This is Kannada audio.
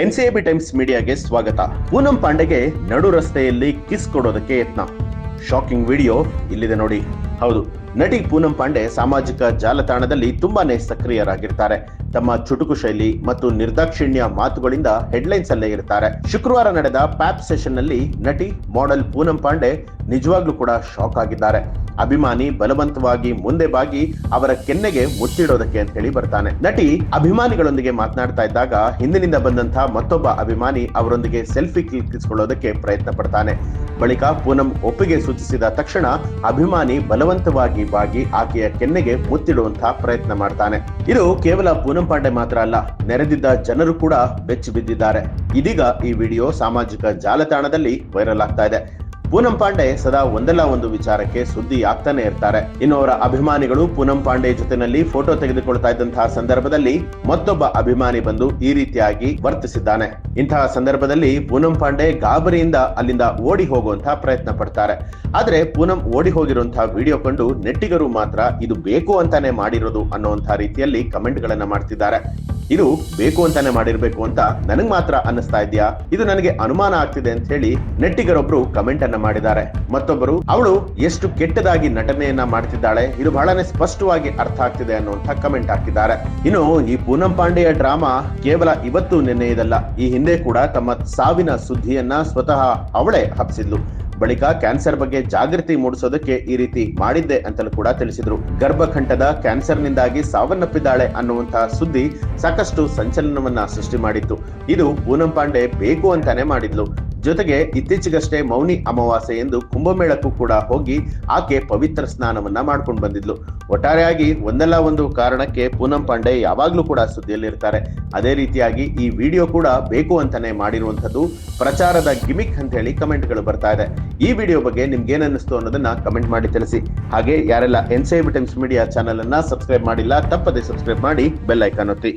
ಎನ್ಸಿಎಬಿ ಟೈಮ್ಸ್ ಮೀಡಿಯಾಗೆ ಸ್ವಾಗತ. ಪೂನಂ ಪಾಂಡೆಗೆ ನಡು ರಸ್ತೆಯಲ್ಲಿ ಕಿಸ್ ಕೊಡೋದಕ್ಕೆ ಯತ್ನ. ಶಾಕಿಂಗ್ ವಿಡಿಯೋ ಇಲ್ಲಿದೆ ನೋಡಿ. ಹೌದು, ನಟಿ ಪೂನಂ ಪಾಂಡೆ ಸಾಮಾಜಿಕ ಜಾಲತಾಣದಲ್ಲಿ ತುಂಬಾನೇ ಸಕ್ರಿಯರಾಗಿರ್ತಾರೆ. ತಮ್ಮ ಚುಟುಕು ಶೈಲಿ ಮತ್ತು ನಿರ್ದಾಕ್ಷಿಣ್ಯ ಮಾತುಗಳಿಂದ ಹೆಡ್ಲೈನ್ಸ್ ಅಲ್ಲೇ ಇರ್ತಾರೆ. ಶುಕ್ರವಾರ ನಡೆದ ಪ್ಯಾಪ್ ಸೆಷನ್ನಲ್ಲಿ ನಟಿ, ಮಾಡೆಲ್ ಪೂನಂ ಪಾಂಡೆ ನಿಜವಾಗ್ಲೂ ಕೂಡ ಶಾಕ್ ಆಗಿದ್ದಾರೆ. ಅಭಿಮಾನಿ ಬಲವಂತವಾಗಿ ಮುಂದೆ ಬಾಗಿ ಅವರ ಕೆನ್ನೆಗೆ ಮುಟ್ಟಿಡೋದಕ್ಕೆ ಅಂತ ಹೇಳಿ ಬರ್ತಾನೆ. ನಟಿ ಅಭಿಮಾನಿಗಳೊಂದಿಗೆ ಮಾತನಾಡ್ತಾ ಇದ್ದಾಗ ಹಿಂದಿನಿಂದ ಬಂದಂತಹ ಮತ್ತೊಬ್ಬ ಅಭಿಮಾನಿ ಅವರೊಂದಿಗೆ ಸೆಲ್ಫಿ ಕ್ಲಿಕ್ಕಿಸಿಕೊಳ್ಳೋದಕ್ಕೆ ಪ್ರಯತ್ನ ಪಡ್ತಾನೆ. ಬಳಿಕ ಪೂನಂ ಒಪ್ಪಿಗೆ ಸೂಚಿಸಿದ ತಕ್ಷಣ ಅಭಿಮಾನಿ ಬಲವಂತವಾಗಿ ಬಾಗಿ ಆಕೆಯ ಕೆನ್ನೆಗೆ ಮುತ್ತಿಡುವಂತಹ ಪ್ರಯತ್ನ ಮಾಡ್ತಾನೆ. ಇದು ಕೇವಲ ಪೂನಂ ಪಾಂಡೆ ಮಾತ್ರ ಅಲ್ಲ, ನೆರೆದಿದ್ದ ಜನರು ಕೂಡ ಬೆಚ್ಚಿ ಬಿದ್ದಿದ್ದಾರೆ ಇದೀಗ ಈ ವಿಡಿಯೋ ಸಾಮಾಜಿಕ ಜಾಲತಾಣದಲ್ಲಿ ವೈರಲ್ ಆಗ್ತಾ ಇದೆ. ಪೂನಂ ಪಾಂಡೆ ಸದಾ ಒಂದಲ್ಲ ಒಂದು ವಿಚಾರಕ್ಕೆ ಸುದ್ದಿ ಆಗ್ತಾನೆ ಇರ್ತಾರೆ. ಇನ್ನು ಅವರ ಅಭಿಮಾನಿಗಳು ಪೂನಂ ಪಾಂಡೆ ಜೊತೆನಲ್ಲಿ ಫೋಟೋ ತೆಗೆದುಕೊಳ್ತಾ ಇದ್ದಂತಹ ಸಂದರ್ಭದಲ್ಲಿ ಮತ್ತೊಬ್ಬ ಅಭಿಮಾನಿ ಬಂದು ಈ ರೀತಿಯಾಗಿ ವರ್ತಿಸಿದ್ದಾನೆ. ಇಂತಹ ಸಂದರ್ಭದಲ್ಲಿ ಪೂನಂ ಪಾಂಡೆ ಗಾಬರಿಯಿಂದ ಅಲ್ಲಿಂದ ಓಡಿ ಹೋಗುವಂತಹ ಪ್ರಯತ್ನ ಪಡ್ತಾರೆ. ಆದ್ರೆ ಪೂನಂ ಓಡಿ ಹೋಗಿರುವಂತಹ ವಿಡಿಯೋ ಕಂಡು ನೆಟ್ಟಿಗರು ಮಾತ್ರ ಇದು ಬೇಕು ಅಂತಾನೆ ಮಾಡಿರೋದು ಅನ್ನುವಂತಹ ರೀತಿಯಲ್ಲಿ ಕಮೆಂಟ್ ಗಳನ್ನ ಮಾಡ್ತಿದ್ದಾರೆ. ಇದು ಬೇಕು ಅಂತಾನೆ ಮಾಡಿರ್ಬೇಕು ಅಂತ ನನಗ್ ಮಾತ್ರ ಅನ್ನಿಸ್ತಾ ಇದೆಯಾ? ಇದು ನನಗೆ ಅನುಮಾನ ಆಗ್ತಿದೆ ಅಂತ ಹೇಳಿ ನೆಟ್ಟಿಗರೊಬ್ರು ಕಮೆಂಟ್ ಅನ್ನ ಮಾಡಿದ್ದಾರೆ. ಮತ್ತೊಬ್ಬರು, ಅವಳು ಎಷ್ಟು ಕೆಟ್ಟದಾಗಿ ನಟನೆಯನ್ನ ಮಾಡ್ತಿದ್ದಾಳೆ, ಇದು ಬಹಳನೇ ಸ್ಪಷ್ಟವಾಗಿ ಅರ್ಥ ಆಗ್ತಿದೆ ಅನ್ನುವಂತ ಕಮೆಂಟ್ ಹಾಕಿದ್ದಾರೆ. ಇನ್ನು ಈ ಪೂನಂ ಪಾಂಡೆಯ ಡ್ರಾಮಾ ಕೇವಲ ಇವತ್ತು ನಿನ್ನೆಯದಲ್ಲ, ಈ ಹಿಂದೆ ಕೂಡ ತಮ್ಮ ಸಾವಿನ ಸುದ್ದಿಯನ್ನ ಸ್ವತಃ ಅವಳೇ ಹಬ್ಸಿದ್ಲು. ಬಳಿಕ ಕ್ಯಾನ್ಸರ್ ಬಗ್ಗೆ ಜಾಗೃತಿ ಮೂಡಿಸೋದಕ್ಕೆ ಈ ರೀತಿ ಮಾಡಿದ್ದೆ ಅಂತಲೂ ಕೂಡ ತಿಳಿಸಿದ್ರು. ಗರ್ಭಕಂಠದ ಕ್ಯಾನ್ಸರ್ನಿಂದಾಗಿ ಸಾವನ್ನಪ್ಪಿದ್ದಾಳೆ ಅನ್ನುವಂತಹ ಸುದ್ದಿ ಸಾಕಷ್ಟು ಸಂಚಲನವನ್ನ ಸೃಷ್ಟಿ ಮಾಡಿತ್ತು. ಇದು ಪೂನಂ ಪಾಂಡೆ ಬೇಕು ಅಂತಾನೆ ಮಾಡಿದ್ಲು. ಜೊತೆಗೆ ಇತ್ತೀಚೆಗಷ್ಟೇ ಮೌನಿ ಅಮಾವಾಸ್ಯೆ ಎಂದು ಕುಂಭಮೇಳಕ್ಕೂ ಕೂಡ ಹೋಗಿ ಆಕೆ ಪವಿತ್ರ ಸ್ನಾನವನ್ನ ಮಾಡ್ಕೊಂಡು ಬಂದಿದ್ಲು. ಒಟ್ಟಾರೆಯಾಗಿ ಒಂದಲ್ಲ ಒಂದು ಕಾರಣಕ್ಕೆ ಪೂನಂ ಪಾಂಡೆ ಯಾವಾಗ್ಲೂ ಕೂಡ ಸುದ್ದಿಯಲ್ಲಿರ್ತಾರೆ. ಅದೇ ರೀತಿಯಾಗಿ ಈ ವಿಡಿಯೋ ಕೂಡ ಬೇಕು ಅಂತಾನೆ ಮಾಡಿರುವಂತದ್ದು ಪ್ರಚಾರದ ಗಿಮಿಕ್ ಅಂತ ಹೇಳಿ ಕಮೆಂಟ್ಗಳು ಬರ್ತಾ ಇದೆ. ಈ ವಿಡಿಯೋ ಬಗ್ಗೆ ನಿಮ್ಗೆ ಏನಿಸ್ತು ಅನ್ನೋದನ್ನ ಕಮೆಂಟ್ ಮಾಡಿ ತಿಳಿಸಿ. ಹಾಗೆ ಯಾರೆಲ್ಲ N C times media channel ಅನ್ನ ಸಬ್ಸ್ಕ್ರೈಬ್ ಮಾಡಿಲ್ಲ, ತಪ್ಪದೆ ಸಬ್ಸ್ಕ್ರೈಬ್ ಮಾಡಿ ಬೆಲ್ ಐಕಾನ್ ಒತ್ತಿ.